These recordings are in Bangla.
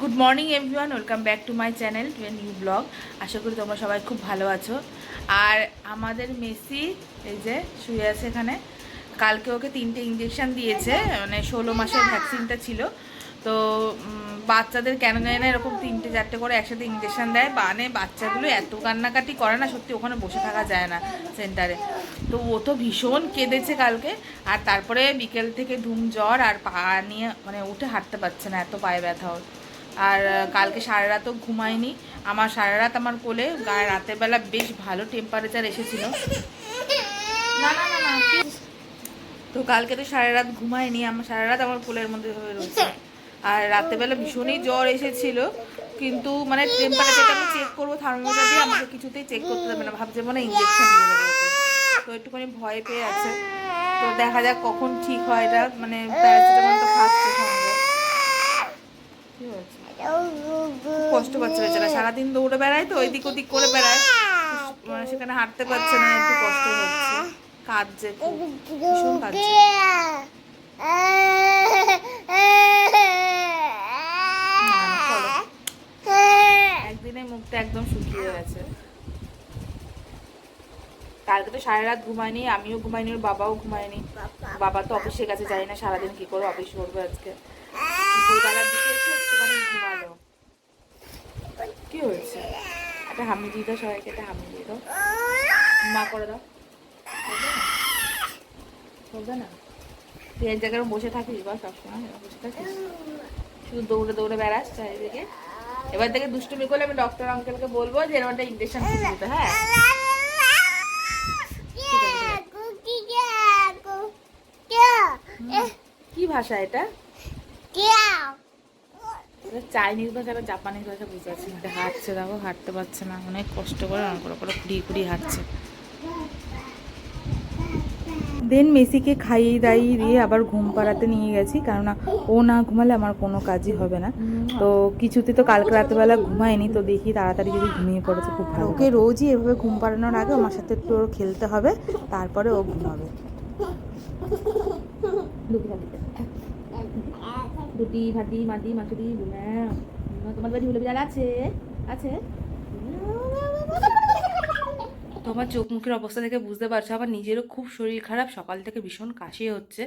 Good morning everyone welcome back to my channel to a new blog আশা করি তোমরা সবাই খুব ভালো আছো। আর আমাদের মেসি এই যে শুয়ে আছে এখানে কালকে ওকে তিনটে ইঞ্জেকশন দিয়েছে মানে ষোলো মাসের ভ্যাকসিনটা ছিল। তো বাচ্চাদের কেন জানি না এরকম তিনটে চারটে করে একসাথে ইঞ্জেকশন দেয়। মানে বাচ্চাগুলো এত কান্নাকাটি করে না সত্যি ওখানে বসে থাকা যায় না সেন্টারে তো ও তো ভীষণ কেঁদেছে কালকে। আর তারপরে বিকেল থেকে ধুম জ্বর আর পা নিয়ে মানে উঠে হাঁটতে পারছে না এত পায়ে ব্যথা ওর। আর কালকে সারা রাতও ঘুমায়নি আমার সারা রাত আমার কোলে গায়ে রাতের বেলা বেশ ভালো টেম্পারেচার এসেছিল। না না না না তো কালকে তো সারা রাত ঘুমায়নি আমার সারা রাত আমার কোলের মধ্যে রয়েছে। আর রাত্রেবেলা ভীষণই জ্বর এসেছিল, কিন্তু মানে টেম্পারেচারটা আমি চেক করব থার্মোমিটার দিয়ে আমাকে কিছুতেই চেক করতে দেবে না। ভাবছে মানে ইঞ্জেকশন দিয়ে দেবে। তো একটুখানি ভয় পেয়ে আছে। তো দেখা যাক কখন ঠিক হয় এটা মানে প্যারাসিটামল তো খাচ্ছে সঙ্গে। কষ্ট পাচ্ছে বেচারা। সারাদিন দৌড়ে বেড়ায় তো ওইদিক ওদিক করে বেড়ায়। মানে সেখানে হাঁটতে পারছে না, একটু কষ্ট হচ্ছে। কাঁদছে ভীষণ কাঁদছে। একদিনে মুখটা একদম শুকিয়ে গেছে। কালকে তো সারা রাত ঘুমায়নি, আমিও ঘুমাইনি ওর বাবাও ঘুমায়নি। বাবা তো অফিসে গেছে, জানি না সারাদিন কি করে অফিস করব আজকে। ভোরবেলার দিকে এসে কি হয়েছে? একটা হামি দিয়ে দাও সবাইকে, একটা হামি দিয়ে দাও। মা করে দাও। করবে না? তুই এক জায়গায় বসে থাকিস বা সবসময় বসে থাকিস। শুধু দৌড়ে দৌড়ে বেড়াস, চারিদিকে। এবার থেকে দুষ্টুমি করলে আমি ডক্টর আঙ্কেলকে বলব যে এরকম একটা ইঞ্জেকশন দিতে হ্যাঁ ঠিক আছে, ঠিক আছে। কি ভাষা এটা? চাইনিজ ভাষা বা জাপানিজ ভাষা বুঝতে পারছি না। এটা হাঁটছে দেখো হাঁটতে পারছে না। অনেক কষ্ট করে অনেক করে করে কুড়িয়ে কুড়িয়ে হাঁটছে। দেন মেসিকে খাইয়ে দাইয়ে দিয়ে আবার ঘুম পাড়াতে নিয়ে গেছি। কেননা ও না ঘুমালে আমার কোনো কাজই হবে না। তো কিছুতে তো কালকে রাতেবেলা ঘুমায়নি তো দেখি তাড়াতাড়ি যদি ঘুমিয়ে পড়েছে খুব ভালো ওকে রোজই এভাবে ঘুম পাড়ানোর আগে আমার সাথে একটু ওর খেলতে হবে তারপরে ও ঘুমাবে। দুটি মাটি মাছুরি তোমার বাড়ি হুলে বিড়াল আছে? আছে? তোমার চোখ মুখের অবস্থা দেখে বুঝতে পারছ, আমার নিজেরও খুব শরীর খারাপ, সকাল থেকে ভীষণ কাশি হচ্ছে।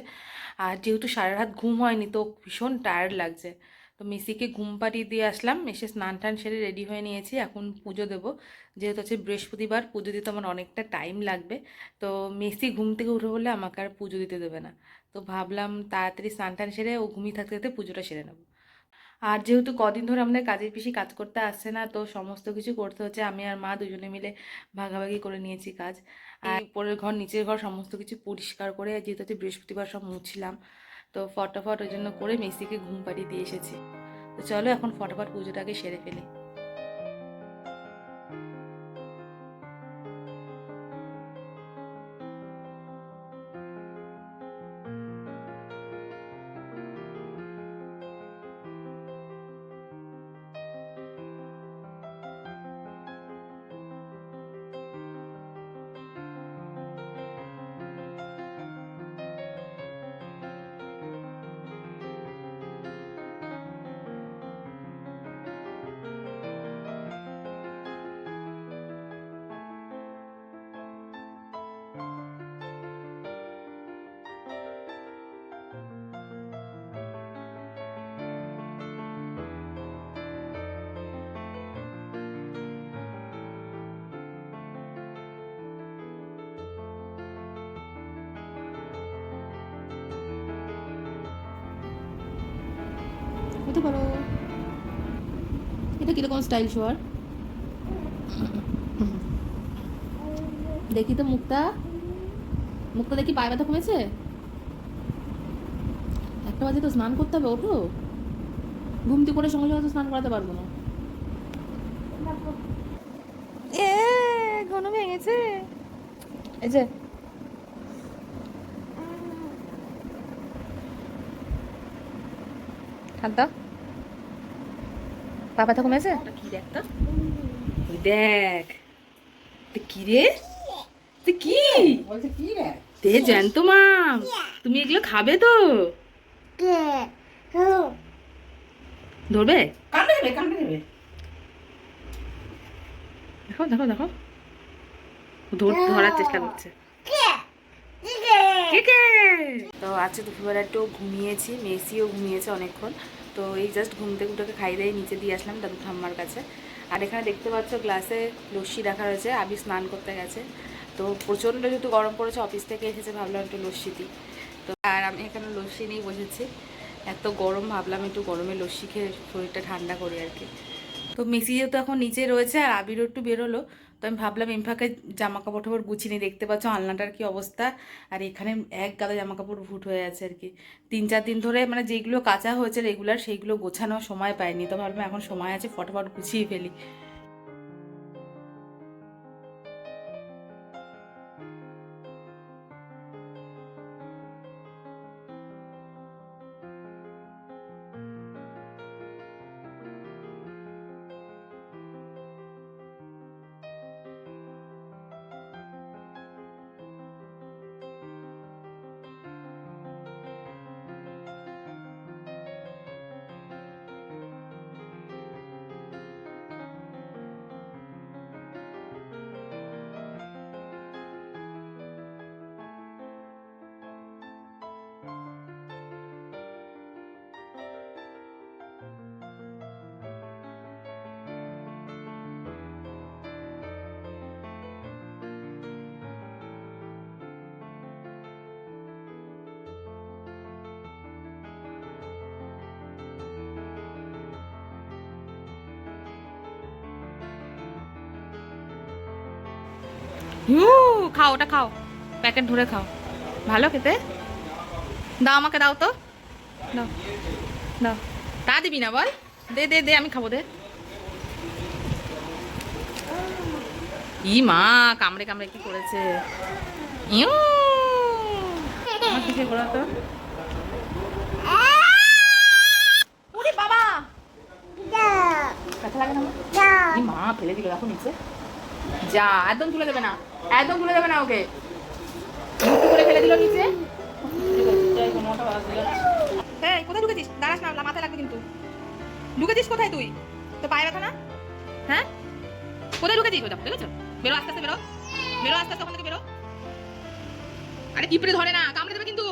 আর যেহেতু সারা রাত ঘুম হয়নি, তো ভীষণ টায়ার্ড লাগছে। তো মেসিকে ঘুম পাড়িয়ে দিয়ে আসলাম। এসে স্নান টান সেরে রেডি হয়ে নিয়েছি। এখন পুজো দেবো। যেহেতু হচ্ছে বৃহস্পতিবার, পুজো দিতে আমার অনেকটা টাইম লাগবে। তো মেসি ঘুম থেকে উঠে বলে আমাকে আর পুজো দিতে দেবে না। তো ভাবলাম তাড়াতাড়ি স্নান টান সেরে ও ঘুমিয়ে থাকতে থাকতে পুজোটা সেরে নেব। আর যেহেতু কদিন ধরে আমাদের কাজের পিসি কাজ করতে আসছে না, তো সমস্ত কিছু করতে হচ্ছে। আমি আর মা দুজনে মিলে ভাগাভাগি করে নিয়েছি কাজ। আর উপরের ঘর, নিচের ঘর সমস্ত কিছু পরিষ্কার করে, যেহেতু হচ্ছে বৃহস্পতিবার সব মুছলাম তো ফটাফট ওই জন্য করে মেসিকে ঘুম পাড়িয়ে দিয়ে এসেছি। তো চলো এখন ফটাফট পুজোটাকে সেরে ফেলি। হতে পারো। এটা কীরকম স্টাইল শোয়ার দেখি তো মুখটা। মুখটা দেখি পায়ে ব্যথা কমেছে? একটা বাজে তো স্নান করতে হবে, ওঠো। ঘুমতি করে সঙ্গে সঙ্গে তো স্নান করাতে পারব না। এ, ঘন ভেঙেছে। এই যে। ঠান্ডা পা ব্যথা কমেছে কি দেখ। তো ওই দেখ কি রে? কি? বলছে কি রে? দে জ্যান্ত মাম। তুমি এগুলো খাবে তো? ধরবে? কামড়ে দেবে কামড়ে দেবে। দেখো দেখো দেখো। ধর- ধরার চেষ্টা করছে? তো আজকে দুপুরবেলা একটু ঘুমিয়েছি, মেসিও ঘুমিয়েছে অনেকক্ষণ। তো এই জাস্ট ঘুম থেকে উঠে খাই দিয়ে নিচে দিয়ে আসলাম দাদু ঠাম্মার কাছে। আর এখানে দেখতে পাচ্ছ গ্লাসে লস্যি রাখা রয়েছে, আবি স্নান করতে গেছে। তো প্রচণ্ড যেহেতু গরম পড়েছে অফিস থেকে এসেছে ভাবলাম একটু লস্যি দিই। তো আর আমি এখানে লস্যি নিয়ে বসেছি। এত গরম, ভাবলাম একটু গরমে লস্যি খেয়ে শরীরটা ঠান্ডা করি আর কি। তো মেসি যেহেতু এখন নিচে রয়েছে আর আবিরও একটু বেরোলো। তো আমি ভাবলাম ইমফাকে জামা কাপড় টাপড় গুছিয়ে নিয়ে দেখতে পাচ্ছ আলনাটার কি অবস্থা। আর এখানে এক গাদা জামা কাপড় ভুট হয়ে আছে আর কি। তিন চার দিন ধরে মানে যেগুলো কাঁচা হয়েছে রেগুলার, সেইগুলো গোছানো সময় পাইনি। তো ভাবলাম এখন সময় আছে, ফটোফট গুছিয়ে ফেলি। ইউ খাও ওটা খাও। প্যাকেট ধরে খাও। ভালো খেতে? দাও আমাকে দাও তো। দাও দাও। তা দিবি না বল। দে দে দে আমি খাব দে। ই মা কামড়ে কামড়ে কি করেছে? ইউ! তো। ওরে বাবা! ব্যথা লাগে না মা ফেলে দিল দেখো নিচে। যা, একদম তুলে দেবে না। একদম তুলে দেবে না ওকে। করে ফেলে দিল নিচে। কোথায় ঢুকেছিস? দাঁড়াস না, মাথায় লাগবে কিন্তু। ঢুকেছিস কোথায় তুই? তো পায়ে ব্যথা না? হ্যাঁ? কোথায় ঢুকেছিস? ওটা দেখেছ? বেরো আস্তে আস্তে, বেরো। বেরো আস্তে আস্তে, ওখান থেকে বেরো। আরে পিঁপড়ে ধরে না, কামড়ে দেবে কিন্তু।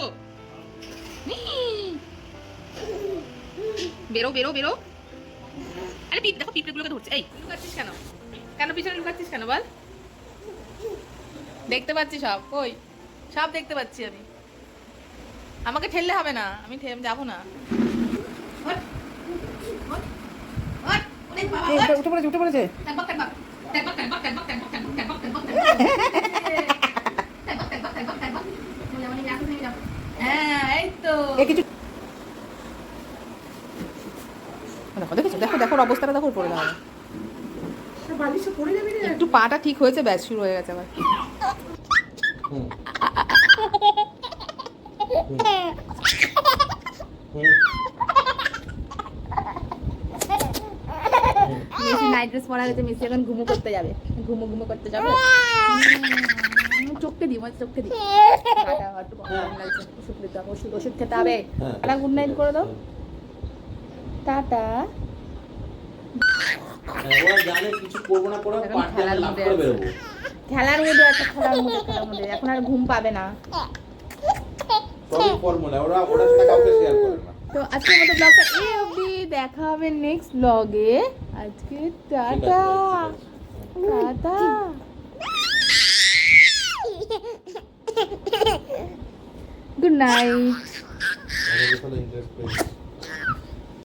বেরো বেরো বেরো। আরে, পিপ, দেখো, পিঁপড়েগুলোকে ধরছে। এই লুকাচ্ছিস কেন? কেন পিছনে লুকাচ্ছিস কেন বল দেখতে পাচ্ছি সব কই সব দেখতে পাচ্ছি আমি আমাকে ঠেললে হবে না আমি যাব না বাবা, এই, ওঠ। উঠে পড়েছে উঠে পড়েছে ট্যাকবাক, ট্যাকবাক, ট্যাকবাক, ট্যাকবাক, একটু পাটা ঠিক হয়েছে ব্যাস শুরু হয়ে গেছে আবার। মেসি নাইট ড্রেস পরা গেছে মেসি এখন ঘুমো করতে যাবে। ঘুমো ঘুমো করতে যাবে। চোখকে দিই মানে চোখকে দিই। ওষুধ ওষুধ ওষুধ খেতে হবে। একটা গুড নাইট করে দাও। টাটা। হ্যাঁ, ওরা জানে কিছু করব না করে পাঠিয়ে খেলার লাভ মধ্যে করে আছে। বেরোবো। খেলার মধ্যে আছে খেলার মধ্যে খেলার মধ্যে। এখন আর ঘুম পাবে না। সবই ফর্মুলা ওরা ওরা সাথে কাউকে শেয়ার করে না। তো আজকের মতো ব্লগটা এই অবধি। দেখা হবে নেক্সট ব্লগে আজকে টাটা। টাটা। গুড নাইট আমাদের